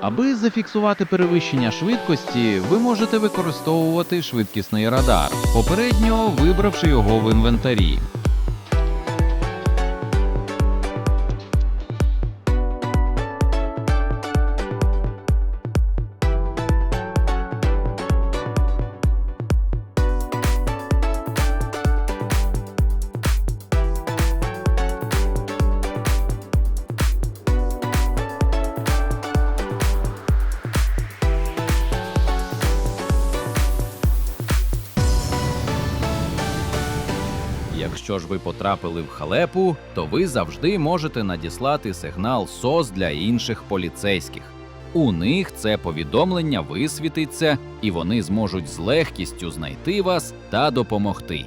Аби зафіксувати перевищення швидкості, ви можете використовувати швидкісний радар, попередньо вибравши його в інвентарі. Якщо ж ви потрапили в халепу, то ви завжди можете надіслати сигнал СОС для інших поліцейських. У них це повідомлення висвітиться, і вони зможуть з легкістю знайти вас та допомогти.